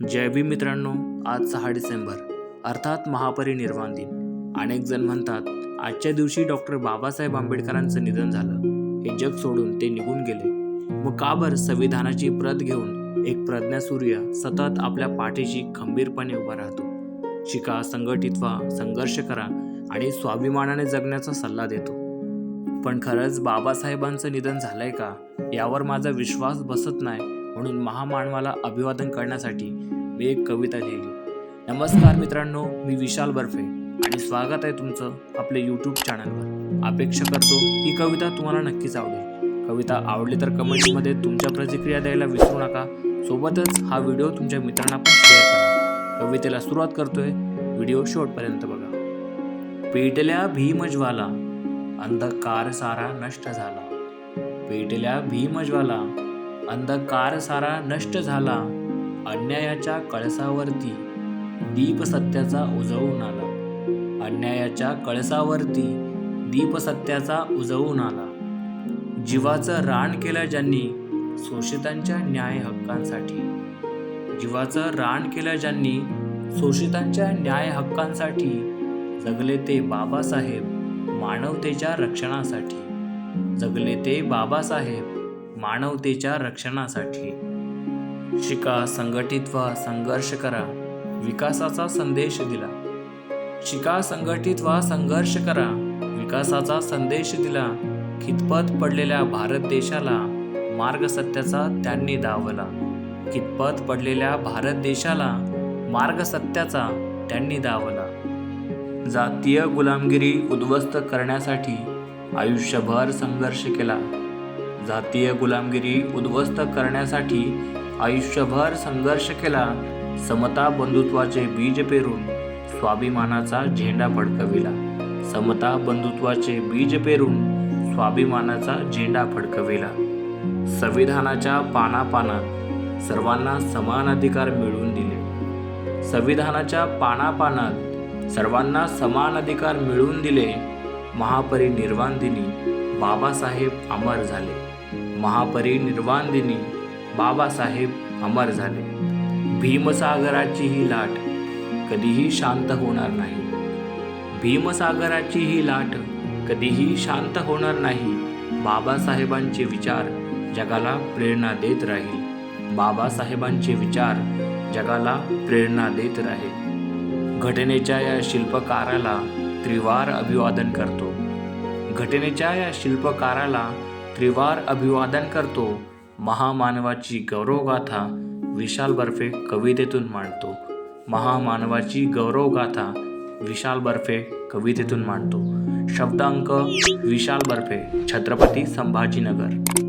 जय भीम मित्रांनो आज सहा डिसेंबर अर्थात महापरिनिर्वाण दिन. अनेक जण म्हणतात आजच्या दिवशी डॉक्टर बाबासाहेब आंबेडकरांचं निधन झालं. हे जग सोडून ते निघून गेले. मग का बरं संविधानाची प्रत घेऊन एक प्रज्ञासूर्य सतत आपल्या पाठीशी खंबीरपणे उभा राहतो? शिका संघटित व्हा संघर्ष करा आणि स्वाभिमानाने जगण्याचा सल्ला देतो. पण खरंच बाबासाहेबांचं निधन झालंय का? यावर माझा विश्वास बसत नाही. म्हणून महामानवाला अभिवादन करण्यासाठी मी एक कविता लिहिली. नमस्कार मित्रांनो मी विशाल बर्फे आणि स्वागत आहे तुमचं आपल्या यूट्यूब चॅनलवर अपेक्षा करतो ही कविता तुम्हाला नक्कीच आवडेल. कविता आवडली तर कमेंटमध्ये तुमच्या प्रतिक्रिया द्यायला विसरू नका. सोबतच हा व्हिडिओ तुमच्या मित्रांना पण शेअर करा. कवितेला सुरुवात करतोय. व्हिडिओ शेवटपर्यंत बघा. पेटल्या भीमज्वाला अंधकार सारा नष्ट झाला. पेटल्या भीमज्वाला अंधकार सारा नष्ट झाला. अन्यायाच्या कळसावरती दीप सत्याचा उजवून आला. अन्यायाच्या कळसावरती दीप सत्याचा उजवून आला. जीवाचं रान केलं ज्यांनी शोषितांच्या न्याय हक्कांसाठी. जीवाचं रान केलं ज्यांनी शोषितांच्या न्याय हक्कांसाठी. जगले ते बाबासाहेब मानवतेच्या रक्षणासाठी. जगले ते बाबासाहेब मानवतेच्या रक्षणासाठी. शिका संघटित व्हा संघर्ष करा. विकासाचा संदेश दिला. शिका संघटित व्हा संघर्ष करा. विकासाचा संदेश दिला. खितपत पडलेल्या भारत देशाला मार्ग सत्याचा त्यांनी दावला. खितपत पडलेल्या भारत देशाला मार्ग सत्याचा त्यांनी दावला. जातीय गुलामगिरी उद्ध्वस्त करण्यासाठी आयुष्यभर संघर्ष केला. जातीय गुलामगिरी उद्ध्वस्त करण्यासाठी आयुष्यभर संघर्ष केला समता बंधुत्वाचे बीज पेरून स्वाभिमानाचा झेंडा फडकविला. समता बंधुत्वाचे बीज पेरून स्वाभिमानाचा झेंडा फडकविला. संविधानाच्या पानापानात सर्वांना समान अधिकार मिळवून दिले. संविधानाच्या पानापानात सर्वांना समान अधिकार मिळवून दिले महापरिनिर्वाण दिनी बाबासाहेब अमर झाले. महापरिनिर्वाण दिनी बाबासाहेब अमर झाले. भीमसागराची ही लाट कधीही शांत होणार नाही. भीमसागराची ही लाट कधीही शांत होणार नाही बाबासाहेबांचे विचार जगाला प्रेरणा देत राहील. बाबासाहेबांचे विचार जगाला प्रेरणा देत राहील. घटनेच्या या शिल्पकाराला त्रिवार अभिवादन करतो. घटनेच्या या शिल्पकाराला त्रिवार अभिवादन करतो. महामानवाची गौरवगाथा विशाल बर्फे कवितेतून मांडतो. महामानवाची गौरवगाथा विशाल बर्फे कवितेतून मांडतो. शब्दांक विशाल बर्फे छत्रपती संभाजीनगर.